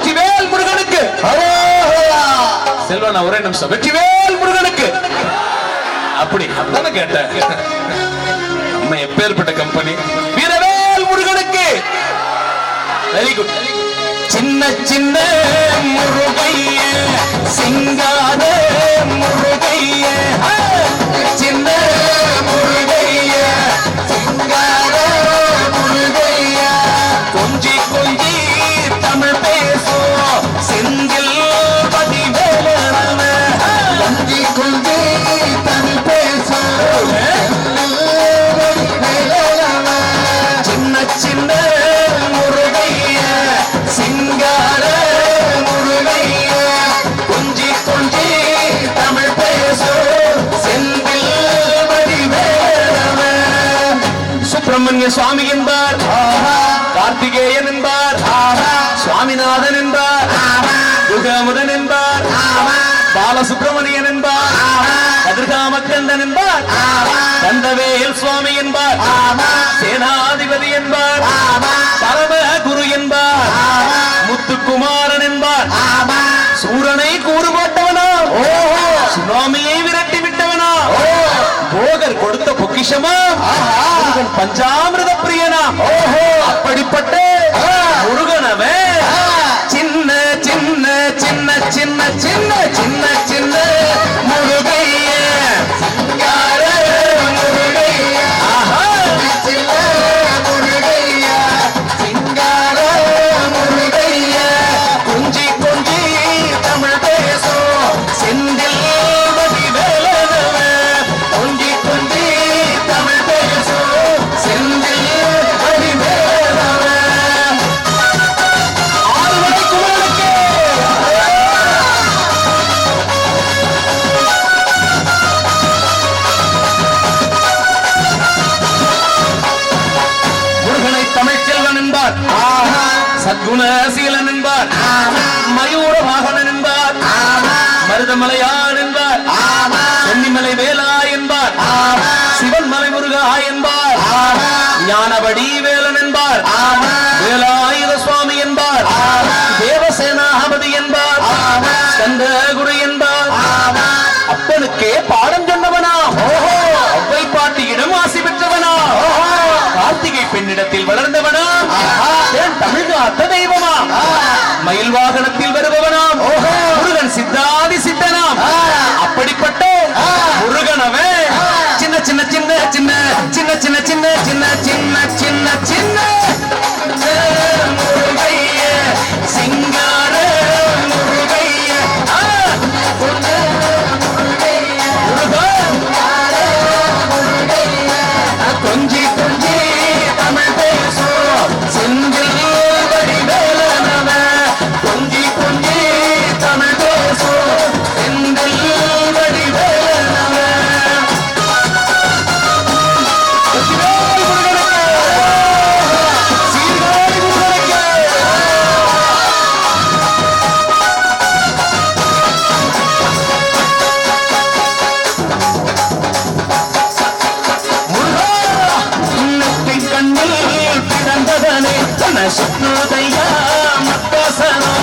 வெற்றிவேல் முருகனுக்கு. செல்வா ஒரே நிமிஷம். வெற்றிவேல் முருகனுக்கு. அப்படி அதான கேட்டேன். நம்ம எப்பேற்பட்ட கம்பெனி வீரவேல் முருகனுக்கு. வெரி குட் சின்ன சின்ன முருகைய சிங்காத முருகைய. சின்ன முருகை. சுவாமி என்பார். கார்த்திகேயன் என்பார். சுவாமிநாதன் என்பார். துர்காமுதன் என்பார். பாலசுப்பிரமணியன் என்பார். கதிர்காமக்கந்தன் என்பார். கந்தவேல் சுவாமி என்பார். சேனாதிபதி என்பார். பரம குரு என்பார். முத்துக்குமாரன் என்பார். சூரனை கூறு போட்டவனா சுனாமியை விரட்டி விட்டவனா? போகர் கொடுத்த பொக்கிஷமா? பஞ்சாமிரத அப்படிப்பட்ட முருகனவன் சின்ன சின்ன சின்ன சின்ன சின்ன மருதமலையான் என்பார். சென்னிமலை வேலா என்பார். சிவன் மலை முருகா என்பார் ஞானபடி வேலன் என்பார். வேலாயுத சுவாமி என்பார். தேவசேனாபதி என்பார். ஸ்கந்தகுரு என்பார். அப்பனுக்கே பாடம் சொன்னவனா? அவ்வை பாட்டியிடம் ஆசி பெற்றவனா? கார்த்திகை பெண்ணிடத்தில் வளர்ந்தவனா? தமிழ் அத்த தெய்வமா? மயில் வாகனத்தில் சின்ன சின்ன சின்ன சின்ன சின்ன சின்ன சின்ன சின்ன హృదయ మత్తసనో.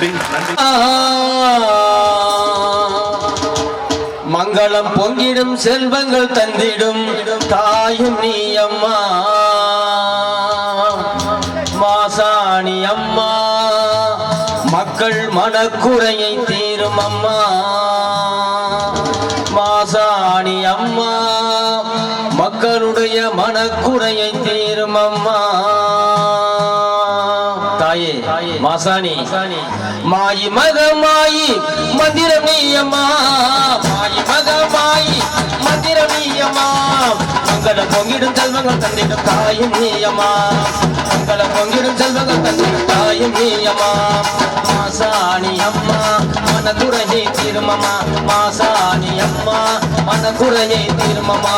நன்றி. நன்றி மங்களம் பொங்கிடும் செல்வங்கள் தந்திடும் தாயும் நீ அம்மா. மாசாணி அம்மா. மக்கள் மனக்குறையை தீரும் அம்மா. மாசாணி அம்மா. மக்களுடைய மனக்குறையை தீரும் அம்மா. மாசாணி. மாயி மக மாயி மந்திரம் நீயம்மா. மாயி மக மாயி மந்திரம் நீயம்மா. மங்கள பொங்கிடும் செல்வங்கள் தந்திடும் தாயும் நீயம்மா. மங்கள பொங்கிடும் செல்வங்கள் தந்திடும் தாயும் நீயம்மா. மாசாணி அம்மா மனக்குறையை தீருமம்மா. மாசாணி அம்மா மனக்குறையை தீருமம்மா.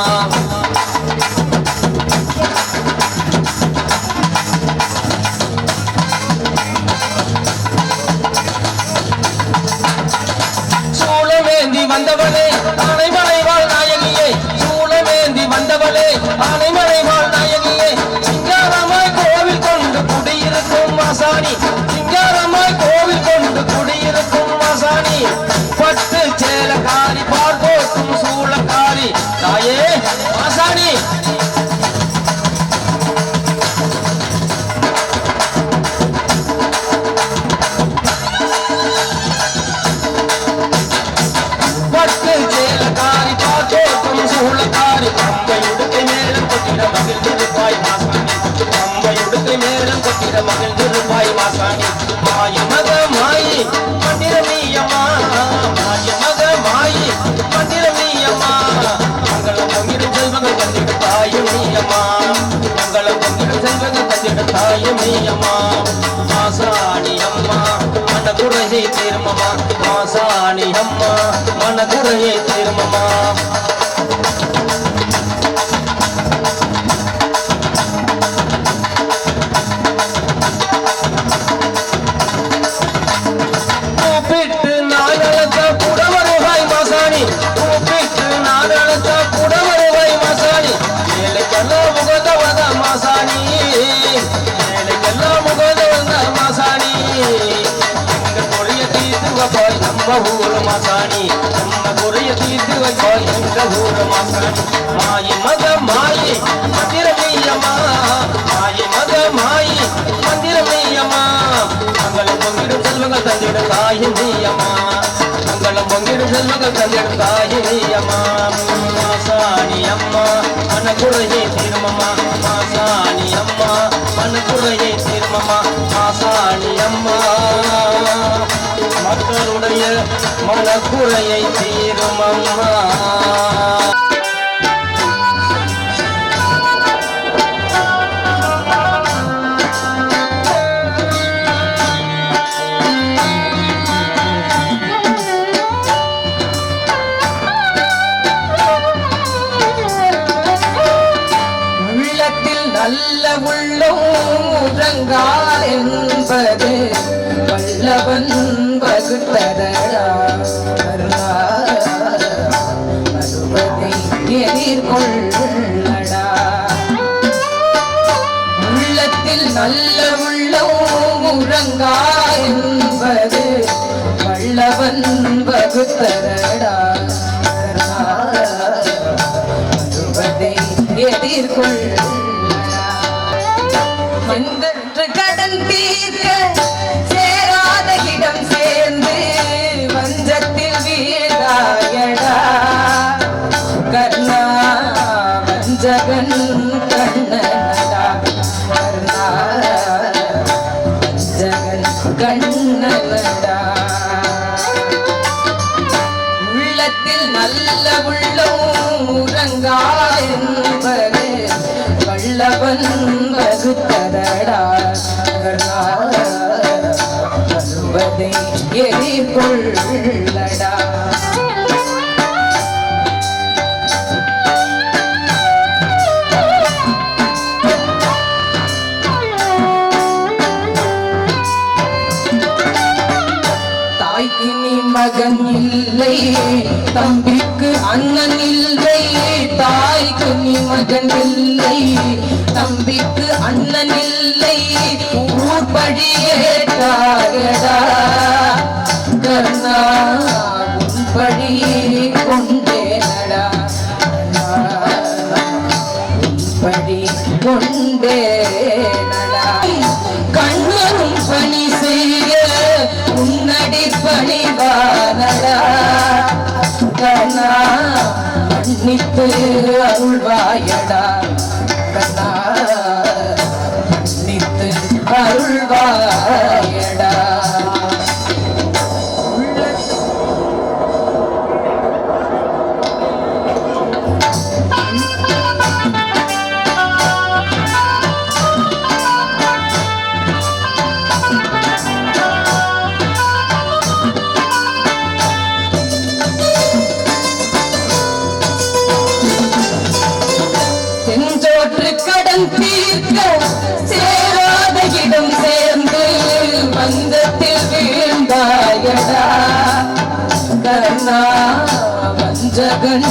சூளமேந்தி மேலும் கொட்டிட மகிழ்ந்திருப்பாய் மாசாணி மாய மக மாயி மந்திரமீயம்மா மாய மக மாயி மந்திரமீயம்மா மங்களம் பொங்கிடு செல்வங்கள் தந்திட தாயும் நீயம்மா மங்களம் பொங்கிடும் செல்வங்கள் தந்திட தாயும் நீயம்மா மாசாணி அம்மா மனக்குறையை தீர்மமா மாசாணி அம்மா மனக்குறையை தீர்மமா? நம்ம ஊர் மாசாணி நம்ம குறைய தீர்த்து வைப்பா எங்க ஊர் மாசாணி மாயி மத மாயி மந்திரமையம்மா மாயி மத மாயி மந்திரமையம்மா மங்களம் பொங்கிடும் செல்வங்கள் தந்திடும் தாயின் நீயம்மா மங்களம் பொங்கிடும் செல்வங்கள் தந்திடும் தாயின் நீயம்மா மாசாணி அம்மா மனக்குறையை தீர்மம்மா மாசாணி அம்மா மன தீர்மம்மா மக்களுடைய மனக்குறையை தீரும் அம்மா. உள்ளத்தில் நல்ல உள்ளம் உறங்கா என்பது வல்லவன் வகுத்தரடா. எதிர்கொள்ள வல்லவன் வகுத்தரடா வருவதை எரிபொள்ளடா தாய்க்கு நீ மகன் இல்லை. தம்பிக்கு அண்ணன் இல்லை. தாய்க்கு நீ மகன் இல்லை. தம்பிக்கு அண்ணன் இல்லை. ஊர்படியே தாயடா. கர்ணா உன்படி படி கொண்டேனடா கண்ணனும் பணி செய்ய உன்னடி பணிவானடா கண்ணா மன்னித்து அருள்வாயடா. கண்ணா மன்னித்து அருள்வாயடா. தீர்க்க சேராத இடம் சேர்ந்து வந்தத்தில் வீழ்ந்தாயடா. கர்ணா வஞ்சகன்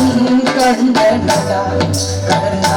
கண்டனடா. கர்ணா